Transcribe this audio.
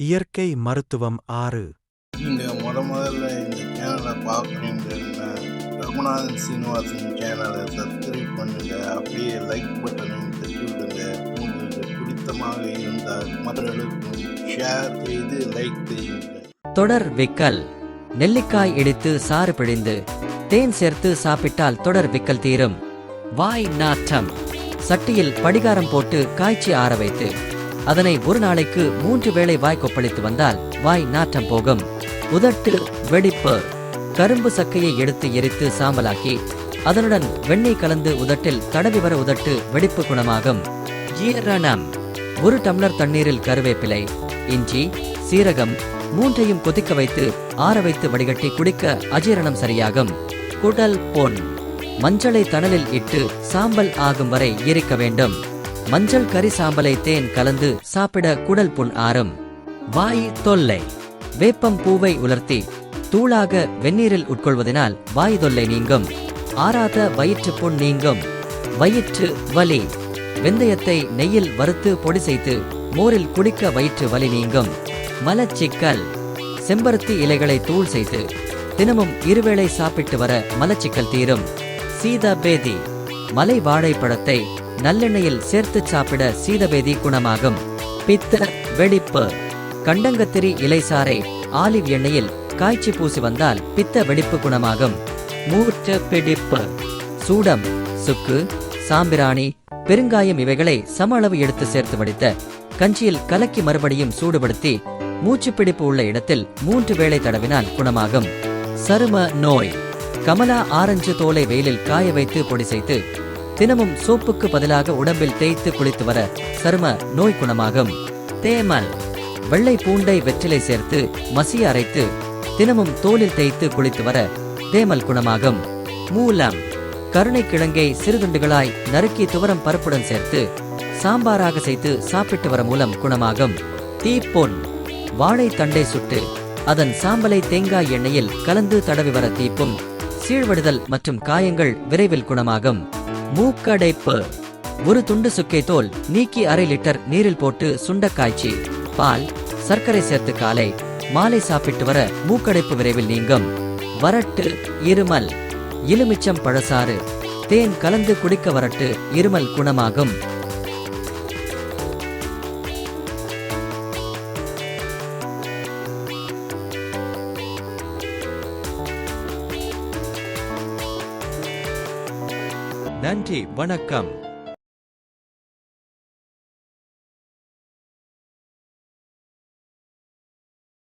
இயற்கை மருத்துவம் ஆறு. முத முதல்ல இந்த சேனலை பார்க்குறீங்கன்னா ரகுநாதன் சீனிவாசன் சேனலை சப்ஸ்கிரைப் பண்ணுங்க. அப்படியே லைக் பட்டனையும் தட்டி விடுங்க. உங்களுக்கு பிடித்தமாக இருந்தால் மற்றவர்களுக்கும் ஷேர் செய்து லைக் செய்யுங்கள் தொடர் விக்கல். நெல்லிக்காய் இடித்து சாறு பிழிந்து தேன் சேர்த்து சாப்பிட்டால் தொடர் விக்கல் தீரும். வாய் நாற்றம். சட்டியில் படிகாரம் போட்டு காய்ச்சி ஆற வைத்து. அதனை ஒரு நாளைக்கு மூன்று வேளை வாய் கொப்பளித்து வந்தால் வாய் நாற்றம் போகும். உதட்டு வெடிப்பு. கரும்பு சக்கையை எடுத்து எரித்து சாம்பலாக்கி அதனுடன் வெண்ணெய் கலந்து உதட்டில் தடவி வர உதட்டு வெடிப்பு குணமாகும். ஜீரணம். ஒரு டம்ளர் தண்ணீரில் கருவேப்பிலை இஞ்சி சீரகம் மூன்றையும் கொதிக்க வைத்து ஆற வைத்து வடிகட்டி குடிக்க அஜீரணம் சரியாகும். குடல் பொன் மஞ்சளை தணலில் இட்டு சாம்பல் ஆகும் வரை எரிக்க வேண்டும். மஞ்சள் கறி சாம்பலை தேன் கலந்து சாப்பிட குடல் புண் ஆறும் வாய் தொல்லை. வேப்பம் பூவை உலர்த்தி தூளாக வெந்நீரில் உட்கொள்வதனால் வாய் தொல்லை நீங்கும். ஆறாத வயிற்று புண் நீங்கும். வயிற்று வலி. வெந்தயத்தை நெய்யில் வறுத்து பொடி செய்து மோரில் குடிக்க வயிற்று வலி நீங்கும். மலச்சிக்கல். செம்பருத்தி இலைகளை தூள் செய்து தினமும் இருவேளை சாப்பிட்டு வர மலச்சிக்கல் தீரும். சீதா பேதி மலை வாழைப்பழத்தை நல்லெண்ணெயில் சேர்த்து சாப்பிட சீதபேதி குணமாகும். பித்த வெடிப்பு. கண்டங்கத்திரி இலைசாரை ஆலிவ் எண்ணெயில் காய்ச்சி பூசி வந்தால் பித்த வெடிப்பு குணமாகும். மூர்ச்ச பிடிப்பு. சூடம் சுக்கு சாம்பிராணி பெருங்காயம் இவைகளை சம அளவு எடுத்து சேர்த்து வடித்த கஞ்சியில் கலக்கி மறுபடியும் சூடுபடுத்தி மூச்சுப்பிடிப்பு உள்ள இடத்தில் மூன்று வேளை தடவினால் குணமாகும். சரும நோய். கமலா ஆரஞ்சு தோலை வெயிலில் காய வைத்து பொடி செய்து தினமும் சோப்புக்கு பதிலாக உடம்பில் தேய்த்து குளித்து வர சரும நோய் குணமாகும். தேமல் வெள்ளை பூண்டை வெற்றிலை சேர்த்து மசிய அரைத்து தினமும் தோலில் தேய்த்து குளித்து வர தேமல் குணமாகும். மூலம். கருணைக்கிழங்கை சிறுதுண்டுகளாய் நறுக்கி துவரம் பருப்புடன் சேர்த்து சாம்பாராக செய்து சாப்பிட்டு வர மூலம் குணமாகும். தீப்பொன். வாழைத்தண்டை சுட்டு அதன் சாம்பலை தேங்காய் எண்ணெயில் கலந்து தடவி வர தீப்பும் சீழ்வடுதல் மற்றும் காயங்கள் விரைவில் குணமாகும். மூக்கடைப்பு. ஒரு துண்டு சுக்கை தோல் நீக்கி அரை லிட்டர் நீரில் போட்டு சுண்ட காய்ச்சி பால் சர்க்கரை சேர்த்து காலை மாலை சாப்பிட்டு வர மூக்கடைப்பு விரைவில் நீங்கும். வரட்டு இருமல். எலுமிச்சம் பழசாறு. தேன் கலந்து குடிக்க வரட்டு இருமல் குணமாகும். நன்றி வணக்கம்.